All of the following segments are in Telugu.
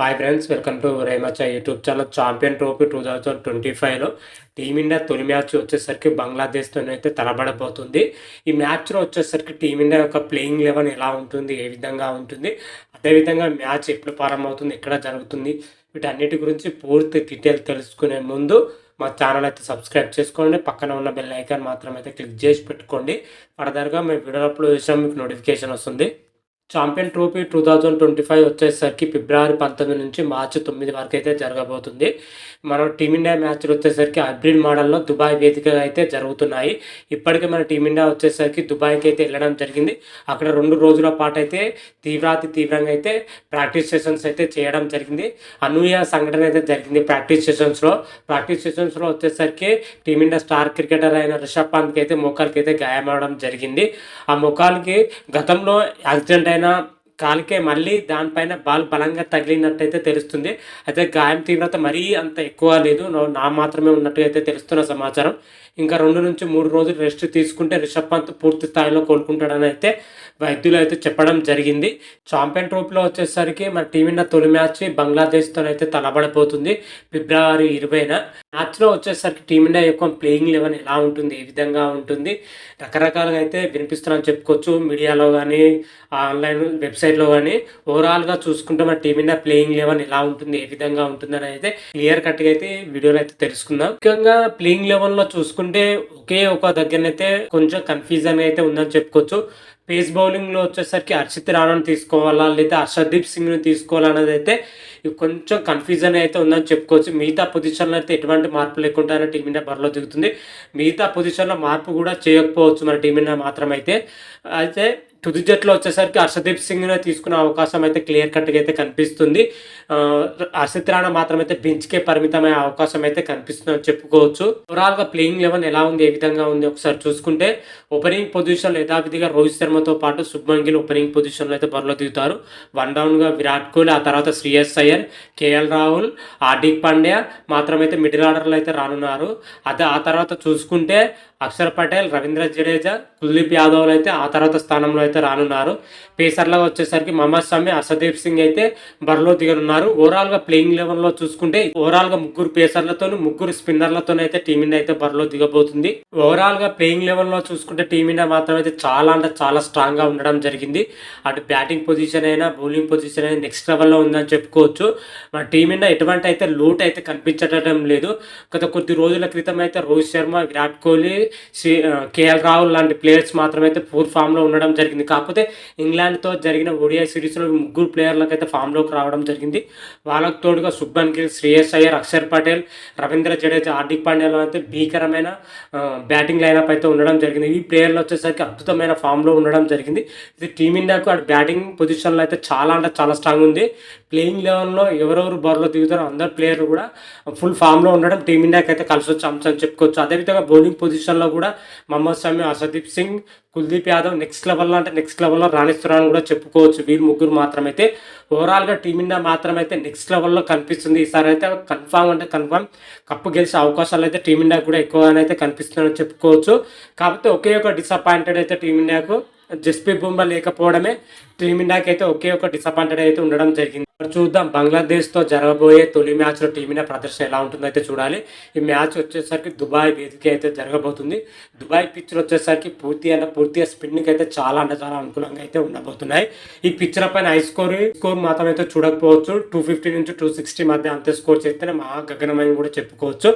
Hi friends welcome to రేమచా YouTube channel champion trophy two thousand twenty ఫైవ్లో టీమిండియా తొలి మ్యాచ్ వచ్చేసరికి బంగ్లాదేశ్తోనైతే తలబడబోతుంది. ఈ మ్యాచ్లో వచ్చేసరికి టీమిండియా యొక్క ప్లేయింగ్ లెవెన్ ఎలా ఉంటుంది ఏ విధంగా ఉంటుంది అదేవిధంగా మ్యాచ్ ఎప్పుడు ప్రారంభమవుతుంది ఎక్కడ జరుగుతుంది వీటన్నిటి గురించి పూర్తి డీటెయిల్ తెలుసుకునే ముందు మా ఛానల్ అయితే సబ్స్క్రైబ్ చేసుకోండి. పక్కన ఉన్న బెల్ ఐకాన్ మాత్రం అయితే క్లిక్ చేసి పెట్టుకోండి. ఫర్దర్గా మేము వీడియో అప్లోడ్ చేసాం మీకు నోటిఫికేషన్ వస్తుంది. Champion trophy two thousand twenty five వచ్చేసరికి ఫిబ్రవరి పంతొమ్మిది నుంచి మార్చి తొమ్మిది వరకు అయితే జరగబోతుంది. మనం టీమిండియా మ్యాచ్లు వచ్చేసరికి అబ్రిల్ మోడల్లో దుబాయ్ వేదికగా అయితే జరుగుతున్నాయి. ఇప్పటికే మన టీమిండియా వచ్చేసరికి దుబాయ్కి అయితే వెళ్ళడం జరిగింది. అక్కడ రెండు రోజుల పాటు అయితే తీవ్రాతి తీవ్రంగా అయితే ప్రాక్టీస్ సెషన్స్ అయితే చేయడం జరిగింది. అనూహ్య సంఘటన అయితే జరిగింది ప్రాక్టీస్ సెషన్స్లో ప్రాక్టీస్ సెషన్స్లో వచ్చేసరికి టీమిండియా స్టార్ క్రికెటర్ అయిన రిషబ్ పంత్కి అయితే మోకాలకి అయితే గాయమవడం జరిగింది. ఆ మొఖాలకి గతంలో యాక్సిడెంట్ అయిన కాలికే మళ్ళీ దానిపైన బాల్ బలంగా తగిలినట్టయితే తెలుస్తుంది. అయితే గాయం తీవ్రత మరీ అంత ఎక్కువ లేదు. నా- మాత్రమే ఉన్నట్టు అయితే తెలుస్తున్న సమాచారం. ఇంకా రెండు నుంచి మూడు రోజులు రెస్ట్ తీసుకుంటే రిషబ్ పంత్ పూర్తి స్థాయిలో కోలుకుంటాడని అయితే వైద్యులు అయితే చెప్పడం జరిగింది. ఛాంపియన్ ట్రోఫీలో వచ్చేసరికి మన టీమిండియా తొలి మ్యాచ్ బంగ్లాదేశ్తో అయితే తలబడిపోతుంది ఫిబ్రవరి ఇరవైన మ్యాచ్లో వచ్చేసరికి టీమిండియా యొక్క ప్లేయింగ్ లెవెన్ ఎలా ఉంటుంది? ఏ విధంగా ఉంటుంది? రకరకాలుగా అయితే వినిపిస్తున్నాను చెప్పుకోవచ్చు. మీడియాలో కానీ ఆన్లైన్ వెబ్సైట్ వెబ్సైట్లో కానీ ఓవరాల్గా చూసుకుంటే మన టీమిండియా ప్లేయింగ్ లెవెన్ ఎలా ఉంటుంది ఏ విధంగా ఉంటుందని అయితే క్లియర్ కట్గా అయితే వీడియోలో అయితే తెలుసుకుందాం. ముఖ్యంగా ప్లేయింగ్ లెవెన్లో చూసుకుంటే ఒకే ఒక దగ్గరనైతే కొంచెం కన్ఫ్యూజన్ అయితే ఉందని చెప్పుకోవచ్చు. పేస్ బౌలింగ్లో వచ్చేసరికి హర్షిత్ రాణాను తీసుకోవాలా లేదా హర్షదీప్ సింగ్ని తీసుకోవాలన్నది అయితే కొంచెం కన్ఫ్యూజన్ అయితే ఉందని చెప్పుకోవచ్చు. మిగతా పొజిషన్లో అయితే ఎటువంటి మార్పు లేకుండా టీమిండియా బరిలో దిగుతుంది. మిగతా పొజిషన్లో మార్పు కూడా చేయకపోవచ్చు మన టీమిండియా మాత్రం అయితే అయితే తుది జట్లో వచ్చేసరికి హర్షదీప్ సింగ్ని తీసుకునే అవకాశం అయితే క్లియర్ కట్గా అయితే కనిపిస్తుంది. హర్షిత్ రాణా మాత్రం అయితే బెంచ్కే పరిమితమయ్యే అవకాశం అయితే కనిపిస్తుందని చెప్పుకోవచ్చు. ఓవరాల్గా ప్లేయింగ్ లెవెన్ ఎలా ఉంది ఏ విధంగా ఉంది ఒకసారి చూసుకుంటే ఓపెనింగ్ పొజిషన్లో యథావిధిగా రోహిత్ శర్మతో పాటు శుభ్మన్ గిల్ ఓపెనింగ్ పొజిషన్లో అయితే బరిలో దిగుతారు. వన్ డౌన్గా విరాట్ కోహ్లీ ఆ తర్వాత శ్రేయస్ అయ్యర్ కేఎల్ రాహుల్ హార్దిక్ పాండ్యా మాత్రమైతే మిడిల్ ఆర్డర్లో అయితే రానున్నారు. అదే ఆ తర్వాత చూసుకుంటే అక్షర్ పటేల్ రవీంద్ర జడేజా కుల్దీప్ యాదవ్ అయితే ఆ తర్వాత స్థానంలో అయితే రానున్నారు. పేసర్లో వచ్చేసరికి మహమ్మద్ షమి అసదీప్ సింగ్ అయితే బరిలో దిగనున్నారు. ఓవరాల్గా ప్లేయింగ్ లెవెన్లో చూసుకుంటే ఓవరాల్గా ముగ్గురు పేసర్లతో ముగ్గురు స్పిన్నర్లతోనైతే టీమిండియా అయితే బరిలో దిగబోతుంది. ఓవరాల్గా ప్లేయింగ్ లెవెల్లో చూసుకుంటే టీమిండియా మాత్రం అయితే చాలా అంటే చాలా స్ట్రాంగ్గా ఉండడం జరిగింది. అటు బ్యాటింగ్ పొజిషన్ అయినా బౌలింగ్ పొజిషన్ అయినా నెక్స్ట్ లెవెల్లో ఉందని చెప్పుకోవచ్చు. మన టీమిండియా ఎటువంటి అయితే లోటు అయితే కనిపించడం లేదు. గత కొద్ది రోజుల క్రితం అయితే రోహిత్ శర్మ విరాట్ కోహ్లీ శ్రీ కేఎల్ రాహుల్ లాంటి ప్లేయర్స్ మాత్రమైతే పూర్ ఫామ్లో ఉండడం జరిగింది. కాకపోతే ఇంగ్లాండ్తో జరిగిన ఒడిఐ సిరీస్లో ముగ్గురు ప్లేయర్లకు అయితే ఫామ్లోకి రావడం జరిగింది. వాళ్ళకు తోడుగా సుబ్బన్ గిల్ శ్రేయస్ అయ్యర్ అక్షర్ పటేల్ రవీంద్ర జడేజా హార్దిక్ పాండ్యాలో అయితే భీకరమైన బ్యాటింగ్ లైనప్ అయితే ఉండడం జరిగింది. ఈ ప్లేయర్లు వచ్చేసరికి అద్భుతమైన ఫామ్లో ఉండడం జరిగింది. ఇది టీమిండియాకు అటు బ్యాటింగ్ పొజిషన్లో అయితే చాలా అంటే చాలా స్ట్రాంగ్ ఉంది. ప్లేయింగ్ లెవెల్లో ఎవరెవరు బరిలో దిగుతారో అందరు ప్లేయర్లు కూడా ఫుల్ ఫామ్లో ఉండడం టీమిండియాకి అయితే కలిసి వచ్చే అంశం చెప్పుకోవచ్చు. అదేవిధంగా బౌలింగ్ పొజిషన్లో కూడా మహమ్మద్ షమి అసదీప్ సింగ్ కుల్దీప్ యాదవ్ నెక్స్ట్ లెవెల్లో అంటే నెక్స్ట్ లెవెల్లో రాణిస్తున్నారని కూడా చెప్పుకోవచ్చు. వీళ్ళు ముగ్గురు మాత్రమైతే ఓవరాల్గా టీమిండియా మాత్రమైతే నెక్స్ట్ లెవెల్లో కనిపిస్తుంది. ఈసారి అయితే కన్ఫామ్ అంటే కన్ఫామ్ కప్పు గెలిచే అవకాశాలు అయితే టీమిండియాకు కూడా ఎక్కువగానైతే కనిపిస్తుందని చెప్పుకోవచ్చు. కాకపోతే ఒకే ఒక డిసప్పాయింటెడ్ అయితే టీమిండియాకు జస్ప్రీత్ బుమ్రా లేకపోవడమే టీమిండియాకైతే అయితే ఒకే ఒక డిసప్పాయింటెడ్ అయితే ఉండడం జరిగింది. చూద్దాం బంగ్లాదేశ్తో జరగబోయే తొలి మ్యాచ్లో టీమిండియా ప్రదర్శన ఎలా ఉంటుందో అయితే చూడాలి. ఈ మ్యాచ్ వచ్చేసరికి దుబాయ్ వేదిక అయితే జరగబోతుంది. దుబాయ్ పిచ్లు వచ్చేసరికి పూర్తి అయిన పూర్తిగా స్పిన్కి అయితే చాలా అంటే చాలా అనుకూలంగా అయితే ఉండబోతున్నాయి. ఈ పిచ్ల పైన హై స్కోర్ స్కోర్ మాత్రం అయితే చూడకపోవచ్చు. టూ ఫిఫ్టీ నుంచి టూ సిక్స్టీ మధ్య అంతే స్కోర్ చేస్తేనే మహా గగనమని కూడా చెప్పుకోవచ్చు.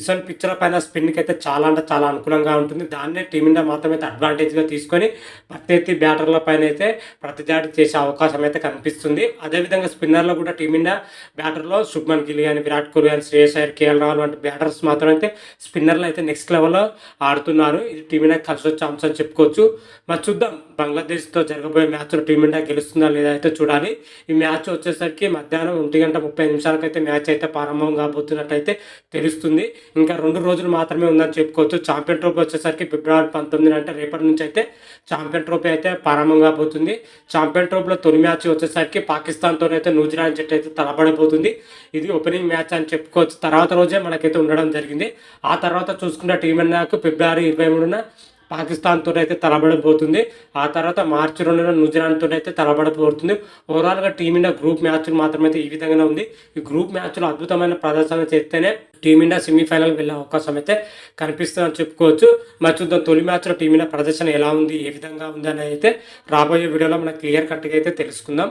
ఇసన్ పిచ్ల పైన స్పిన్కి అయితే చాలా అంటే చాలా అనుకూలంగా ఉంటుంది. దాన్నే టీమిండియా మాత్రం అయితే అడ్వాంటేజ్గా తీసుకొని ప్రత్యర్థి బ్యాటర్ల పైన అయితే ప్రతి ప్రతిదాడి చేసే అవకాశం అయితే కనిపిస్తుంది. అదేవిధంగా స్పిన్నర్లో కూడా టీమిండియా బ్యాటర్లో శుభ్మన్ గిల్ కానీ విరాట్ కోహ్లీ కానీ శ్రేయస్ అయ్యర్ కేఎల్ రాహుల్ వంటి బ్యాటర్స్ మాత్రం అయితే స్పిన్నర్లు అయితే నెక్స్ట్ లెవెల్లో ఆడుతున్నారు. ఇది టీమిండియా కలిసి వచ్చే అంశం చెప్పుకోవచ్చు. మరి చూద్దాం. బంగ్లాదేశ్తో జరగబోయే మ్యాచ్లో టీమిండియా గెలుస్తుందా లేదా అయితే చూడాలి. ఈ మ్యాచ్ వచ్చేసరికి మధ్యాహ్నం ఒంటి గంట ముప్పై నిమిషాలకైతే మ్యాచ్ అయితే ప్రారంభం కాబోతున్నట్టయితే తెలుస్తుంది. ఇంకా రెండు రోజులు మాత్రమే ఉందని చెప్పుకోవచ్చు. ఛాంపియన్ ట్రోఫీ వచ్చేసరికి ఫిబ్రవరి పంతొమ్మిది అంటే రేపటి నుంచి అయితే ఛాంపియన్ ట్రోఫీ అయితే ప్రారంభం కాబోతుంది. ఛాంపియన్ ట్రోఫీలో తొలి మ్యాచ్ వచ్చేసరికి పాకిస్తాన్తో అయితే న్యూజిలాండ్ జట్టు అయితే తలపడిపోతుంది ఇది ఓపెనింగ్ మ్యాచ్ అని చెప్పుకోవచ్చు. తర్వాత రోజే మనకైతే ఉండడం జరిగింది. ఆ తర్వాత చూసుకున్న టీమిండియాకు ఫిబ్రవరి ఇరవై మూడున పాకిస్తాన్తో అయితే తలబడబోతుంది. ఆ తర్వాత మార్చి రెండున న్యూజిలాండ్తో అయితే తలబడబోతుంది. ఓవరాల్గా టీమిండియా గ్రూప్ మ్యాచ్లు మాత్రమైతే ఈ విధంగానే ఉంది. ఈ గ్రూప్ మ్యాచ్లో అద్భుతమైన ప్రదర్శన చేస్తేనే టీమిండియా సెమీఫైనల్ వెళ్ళే అవకాశం అయితే కనిపిస్తుందని చెప్పుకోవచ్చు. మరి చూద్దాం తొలి మ్యాచ్లో టీమిండియా ప్రదర్శన ఎలా ఉంది ఏ విధంగా ఉంది అని అయితే రాబోయే వీడియోలో మనం క్లియర్ కట్గా అయితే తెలుసుకుందాం.